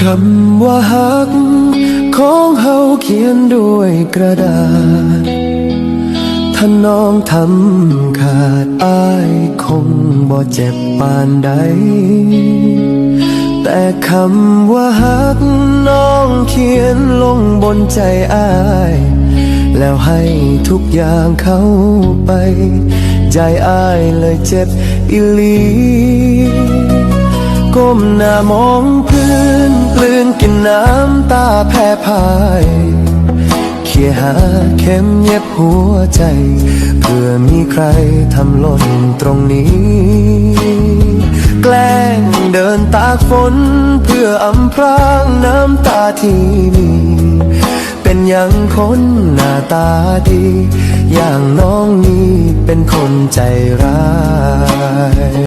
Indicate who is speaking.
Speaker 1: คำว่าฮัก ของเฮาเขียนด้วยกระดาษ ถ้าน้องทำขาดอายคงบ่เจ็บปานใด แต่คำว่าฮักน้องเขียนลงบนใจอาย แล้วให้ทุกอย่างเข้าไป ใจอายเลยเจ็บอิลี ก้มหน้ามองพื้นกลืนกินน้ำตาแพ้พายเขี่ยหาเข็มเย็บหัวใจ เพื่อมีใครทำหล่นตรงนี้ แกล้งเดินตากฝน เพื่ออำพรางน้ำตาที่มี เป็นอย่างคนหน้าตาดี อย่างน้องนี้เป็นคนใจร้าย